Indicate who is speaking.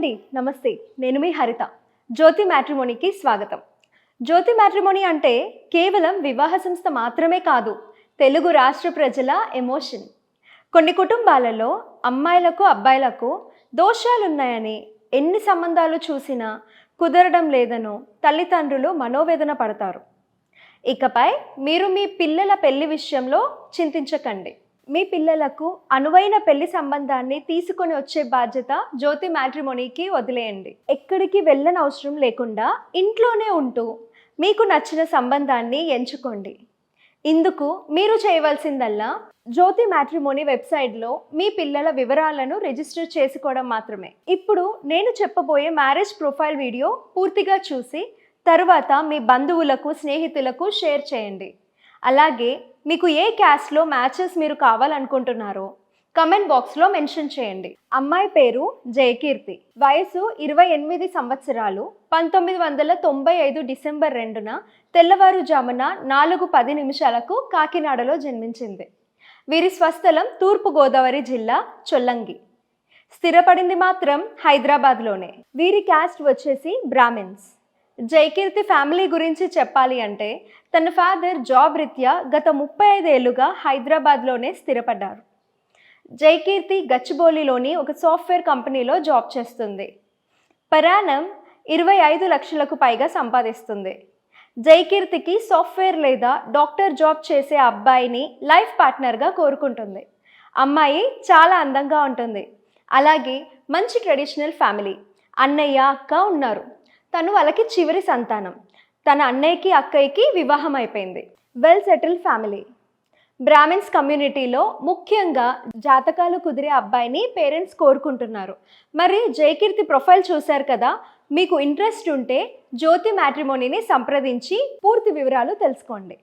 Speaker 1: అండి నమస్తే. నేను మీ హరిత. జ్యోతి మ్యాట్రిమోనీకి స్వాగతం. జ్యోతి మ్యాట్రిమోనీ అంటే కేవలం వివాహ సంస్థ మాత్రమే కాదు తెలుగు రాష్ట్ర ప్రజల ఎమోషన్. కొన్ని కుటుంబాలలో అమ్మాయిలకు అబ్బాయిలకు దోషాలున్నాయని ఎన్ని సంబంధాలు చూసినా కుదరడం లేదనో తల్లిదండ్రులు మనోవేదన పడతారు. ఇకపై మీరు మీ పిల్లల పెళ్ళి విషయంలో చింతించకండి. మీ పిల్లలకు అనువైన పెళ్ళి సంబంధాన్ని తీసుకొని వచ్చే బాధ్యత జ్యోతి మ్యాట్రిమోనీకి వదిలేయండి. ఎక్కడికి వెళ్ళని అవసరం లేకుండా ఇంట్లోనే ఉంటూ మీకు నచ్చిన సంబంధాన్ని ఎంచుకోండి. ఇందుకు మీరు చేయవలసిందల్లా జ్యోతి మ్యాట్రిమోనీ వెబ్సైట్లో మీ పిల్లల వివరాలను రిజిస్టర్ చేసుకోవడం మాత్రమే. ఇప్పుడు నేను చెప్పబోయే మ్యారేజ్ ప్రొఫైల్ వీడియో పూర్తిగా చూసి తరువాత మీ బంధువులకు స్నేహితులకు షేర్ చేయండి. అలాగే మీకు ఏ క్యాస్ట్లో మ్యాచెస్ మీరు కావాలనుకుంటున్నారో కమెంట్ బాక్స్లో మెన్షన్ చేయండి. అమ్మాయి పేరు జయకీర్తి. వయసు ఇరవై ఎనిమిది సంవత్సరాలు పంతొమ్మిది వందల తొంభై ఐదు డిసెంబర్ రెండున తెల్లవారుజామున నాలుగు పది నిమిషాలకు కాకినాడలో జన్మించింది. వీరి స్వస్థలం తూర్పుగోదావరి జిల్లా చొల్లంగి. స్థిరపడింది మాత్రం హైదరాబాద్లోనే. వీరి క్యాస్ట్ వచ్చేసి బ్రాహ్మిన్స్. జయకీర్తి ఫ్యామిలీ గురించి చెప్పాలి అంటే తన ఫాదర్ జాబ్ రీత్యా గత ముప్పై ఐదేళ్ళుగా హైదరాబాద్లోనే స్థిరపడ్డారు. జయకీర్తి గచ్చిబౌలిలోని ఒక సాఫ్ట్వేర్ కంపెనీలో జాబ్ చేస్తుంది. పరాణం ఇరవై ఐదు లక్షలకు పైగా సంపాదిస్తుంది. జయకీర్తికి సాఫ్ట్వేర్ లేదా డాక్టర్ జాబ్ చేసే అబ్బాయిని లైఫ్ పార్ట్నర్గా కోరుకుంటుంది. అమ్మాయి చాలా అందంగా ఉంటుంది. అలాగే మంచి ట్రెడిషనల్ ఫ్యామిలీ. అన్నయ్య అక్క ఉన్నారు. తను వాళ్ళకి చివరి సంతానం. తన అన్నయ్యకి అక్కయ్యకి వివాహం అయిపోయింది. Well settle family. బ్రాహ్మిన్స్ కమ్యూనిటీలో ముఖ్యంగా జాతకాలు కుదిరే అబ్బాయిని పేరెంట్స్ కోరుకుంటున్నారు. మరి జయకీర్తి ప్రొఫైల్ చూశారు కదా? మీకు ఇంట్రెస్ట్ ఉంటే జ్యోతి మ్యాట్రిమోనీని సంప్రదించి పూర్తి వివరాలు తెలుసుకోండి.